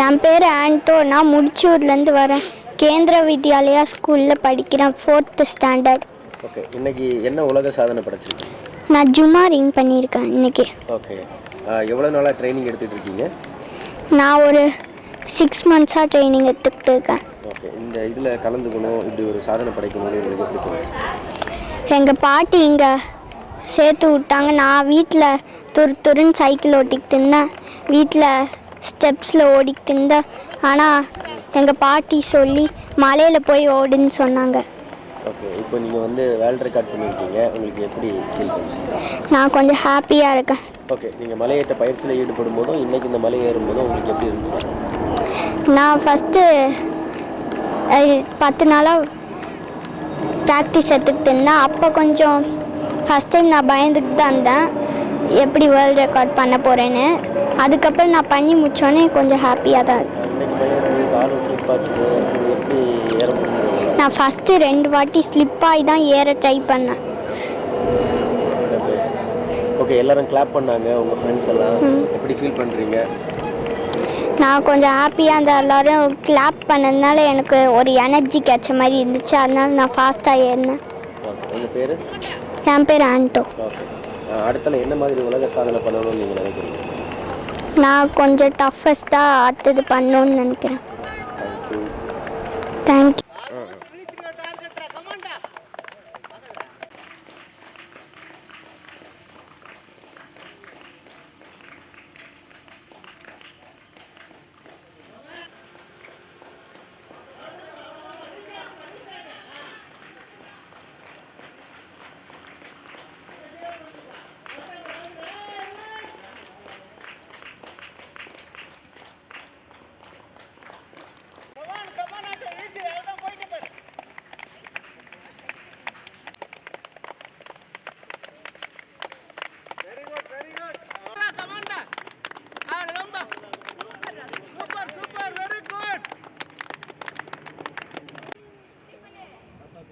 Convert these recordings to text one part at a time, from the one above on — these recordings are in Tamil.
என் பேர் ஆண்டோ. நான் முடிச்சூர்லேருந்து வரேன். கேந்திர வித்யாலயா ஸ்கூலில் படிக்கிறேன் ஃபோர்த்து ஸ்டாண்டர்ட் ஓகே இன்னைக்கு என்ன உலக சாதனை படைச்சிருக்கீங்க? நான் ஜும்மா ரிங் பண்ணியிருக்கேன் இன்னைக்கு. ஓகே எவ்வளோ நாளாக ட்ரைனிங் எடுத்துகிட்டு இருக்கீங்க? நான் ஒரு சிக்ஸ் மந்த்ஸாக ட்ரைனிங் எடுத்துக்கிட்டு இருக்கேன். ஓகே இந்த இதில் கலந்துக்கணும் இப்படி ஒரு சாதனை படைக்கணும்னு உங்களுக்கு எப்படி தோணுச்சு? எங்கள் பாட்டி இங்கே சேர்த்து விட்டாங்க. நான் வீட்டில் துரு துருன்னு சைக்கிள் ஓட்டிக்கிட்டு இருந்தேன். வீட்டில் ஸ்டெப்ஸில் ஓடிக்கிட்டு இருந்தேன் ஆனால் எங்கள் பாட்டி சொல்லி மலையில் போய் ஓடுன்னு சொன்னாங்க. ஓகே இப்போ நீங்கள் வந்து வேர்ல்ட் ரெக்கார்ட் பண்ணியிருக்கீங்க. உங்களுக்கு எப்படி ஃபீல் பண்ணுறீங்க நான் கொஞ்சம் ஹாப்பியாக இருக்கேன். ஓகே நீங்கள் மலையேற்ற பயிற்சியில் ஈடுபடும் போதும் இன்றைக்கி இந்த மலை ஏறும்போதும் உங்களுக்கு எப்படி இருந்துச்சு? நான் ஃபஸ்ட்டு பத்து நாளாக ப்ராக்டிஸ் எடுத்துக்கிட்டு இருந்தேன் அப்போ கொஞ்சம் ஃபஸ்ட் டைம் நான் பயந்துக்கிட்டு தான் இருந்தேன். எப்படி வேர்ல்டு ரெக்கார்ட் பண்ண போகிறேன்னு அதுக்கப்புறம் நான் பண்ணி முடிச்சோடனே கொஞ்சம் ஹாப்பியாக தான் நான் ஃபஸ்ட்டு ரெண்டு வாட்டி ஸ்லிப் ஆகி தான் ஏற ட்ரை பண்ணேன். ஓகே. எல்லாரும் கிளாப் பண்ணாங்க உங்கள் ஃப்ரெண்ட்ஸ் எல்லாம். எப்படி ஃபீல் பண்ணுறீங்க நான் கொஞ்சம் ஹாப்பியாக இருந்த எல்லாரும் கிளாப் பண்ணதுனால எனக்கு ஒரு எனர்ஜி கிடைச்ச மாதிரி இருந்துச்சு. அதனால நான் ஃபாஸ்ட்டாக ஏறினேன். உங்கள் பேர்? என் பேர் ஆண்டோ. ஓகே. அடுத்தல என்ன மாதிரி உலக சாதனை பண்ணணும்னு நீங்கள் நினைக்கிறீங்க? நான் கொஞ்சம் டஃபஸ்ட்டாக அடுத்தது பண்ணணும்னு நினைக்கிறேன். Thank you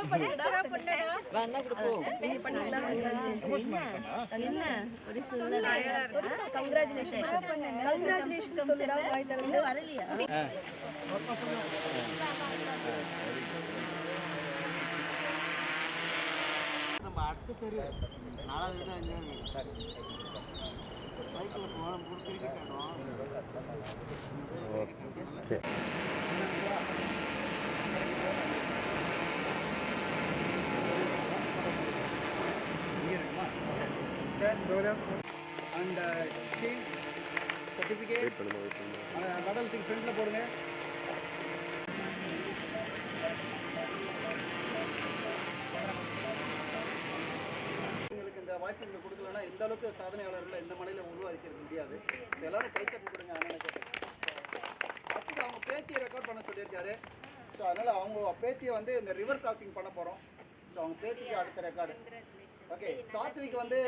okay and steel certificate wait பண்ணுங்க வெயிட் பண்ணுங்க மெடல் தூக்கி ஃப்ரண்ட்டில் போடுங்க. உங்களுக்கு இந்த வாய்ப்புகளை கொடுக்கலன்னா இந்த அளவுக்கு சாதனையாளர்களை இந்த மலையில் உருவாக்கிருக்க முடியாது. எல்லாரும் கை தட்டி கொடுங்க அண்ணனுக்கு அடுத்தது அவங்க பேத்தியை ரெக்கார்ட் பண்ண சொல்லியிருக்காரு. ஸோ அதனால் அவங்க பேத்தியை வந்து இந்த ரிவர் கிராசிங் பண்ண போகிறோம் ஸோ அவங்க பேத்திக்கு அடுத்த ரெக்கார்டு ஓகே சாத்விக் வந்து